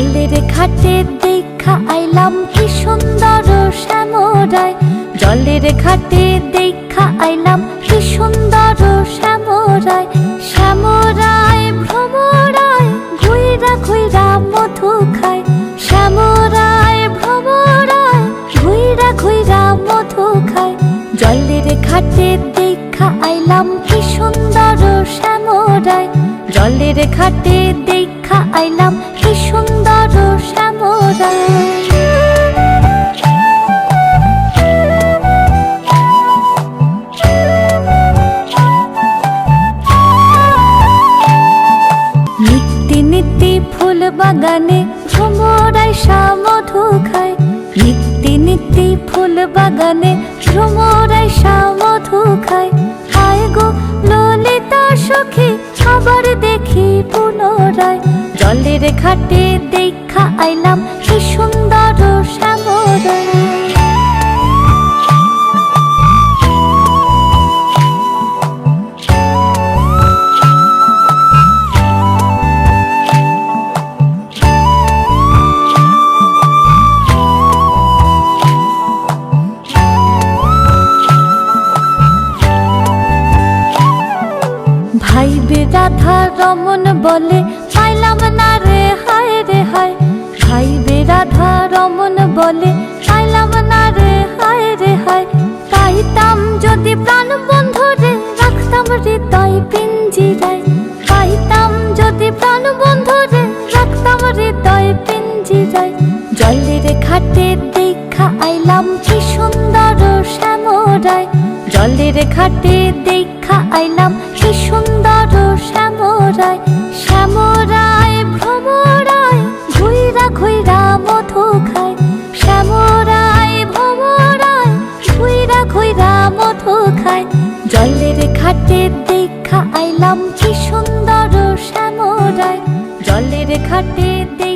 জলের ঘাটে দেখা আইলাম কি সুন্দর শ্যামরায়। জলের ঘাটে দেখা আইলাম কি সুন্দর শ্যামরায়। শ্যামরায় ভ্রমরায়, ঘুইরা ঘুইরা মধু খায়। শ্যামরায় ভ্রমরায়, ঘুইরা ঘুইরা মধু খায়। জলের ঘাটে দেখা আইলাম কি সুন্দর শ্যামরায়। জলের ঘাটে দেখা আইলাম কি সুন্দর শ্যামরায় নিত্যি নিত্যি ফুল বাগানে ভ্রমরাই মধু খায়। নিত্যি নিত্যি ফুল বাগানে ঘাটে দেখা আইলাম কি সুন্দর ভাই বে রাধা রমন বলে রাধা রমন বলে পাইলাম না রে, হায় রে, হায়। পাইতাম যদি প্রাণ বন্ধু রে রাখতাম হৃদয় পিঞ্জিরায়। পাইতাম যদি প্রাণ বন্ধু রে রাখতাম হৃদয় পিঞ্জিরায়। জলের ঘাটে দেখা আইলাম কি সুন্দর শ্যামরায়। জলের ঘাটে দেখা আইলাম কি সুন্দর শ্যামরায়। মধু খায় জলের ঘাটে দেখা আইলাম কি সুন্দর শ্যামরায়। জলের ঘাটে দেখা